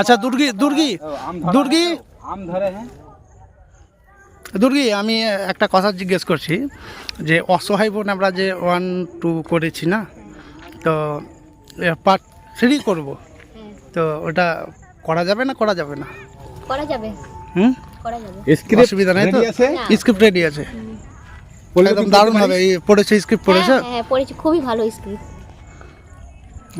আচ্ছা দুর্গি দুর্গি দুর্গি। দুর্গি আমি একটা কথা জিজ্ঞেস করছি যে অসহায় বোন আমরা যে ওয়ান টু করেছি না তো পার্ট থ্রি করব। তো ওটা করা যাবে না করা যাবে না? করা যাবে। হুম? করা যাবে। স্ক্রিপ্ট অসুবিধা নেই তো? স্ক্রিপ্ট রেডি আছে। একদম দারুণ হবে এই পড়েছে স্ক্রিপ্ট পড়েছে? হ্যাঁ হ্যাঁ খুবই ভালো স্ক্রিপ্ট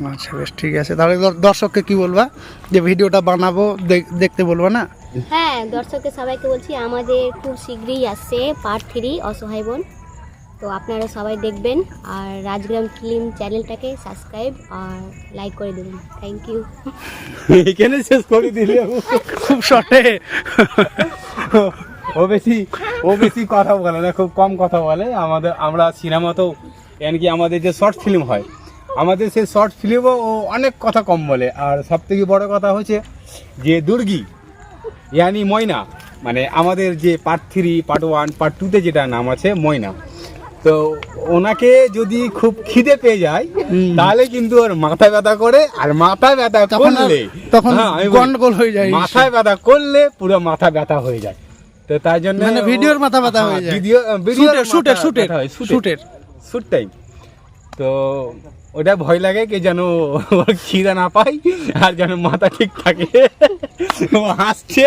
আচ্ছা বেশ ঠিক আছে। তাহলে দর্শককে কি বলবা? যে ভিডিওটা বানাবো দেখ- দেখতে বলব না? হ্যাঁ দর্শককে সবাইকে বলছি আমাদের খুব শীঘ্রই আসছে পার্ট থ্রি অসহায় বোন। তো আপনারা সবাই দেখবেন আর রাজগ্রাম ফিল্ম চ্যানেলটাকে সাবস্ক্রাইব আর লাইক করে দেবেন। থ্যাংক ইউ এখানে শেষ করে দিলে খুব শর্টে ও বেশি ও বেশি কথা বলে না খুব কম কথা বলে। আমাদের আমরা সিনেমা তো এমনকি আমাদের যে শর্ট ফিল্ম হয় আমাদের সেই শর্ট ফিল্মও ও অনেক কথা কম বলে। আর সব থেকে বড় কথা হচ্ছে যে দুর্গি ইয়ানি ময়না মানে আমাদের যে part three part one part টুতে যেটা নাম আছে ময়না। তো ওনাকে যদি খুব খিদে পেয়ে যায় তাহলে কিন্তু ওর মাথা ব্যথা করে আর মাথা ব্যথা করলে তখন হ্যাঁ, গন্ডগোল হয়ে যায়। মাথায় ব্যথা করলে পুরো মাথা ব্যথা হয়ে যায়। তো তাই জন্য মানে ভিডিওর মাথা ব্যথা হয়ে যায়। ভিডিও ভিডিওর শুটের শুটের শুটের শুটের শুট টাইম তো ওটা ভয় লাগে কি যেন খিদা না পাই আর যেন মাথা ঠিক থাকে। হাসছে।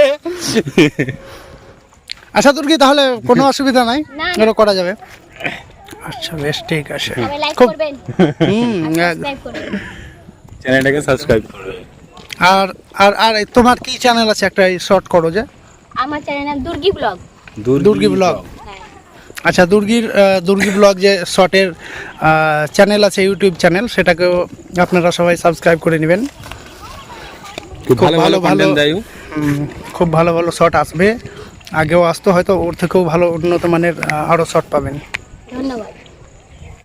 আচ্ছা দুর্গি তাহলে কোনো অসুবিধা নাই। এটা করা যাবে। আচ্ছা বেশ ঠিক আছে। খুব চ্যানেলটাকে সাবস্ক্রাইব করবে আর আর আর এই তোমার কি চ্যানেল আছে? একটা শর্ট করো যে। আমার চ্যানেল নাম দুর্গি ব্লগ দুর্গি ব্লগ হ্যাঁ। আচ্ছা দুর্গির দুর্গি ব্লগ যে শর্টের চ্যানেল আছে ইউটিউব চ্যানেল সেটাকেও আপনারা সবাই সাবস্ক্রাইব করে নেবেন। খুব ভালো ভালো খুব ভালো ভালো শট আসবে। আগেও আসতো হয়তো ওর থেকেও ভালো উন্নত মানের আরও শট পাবেন। ধন্যবাদ।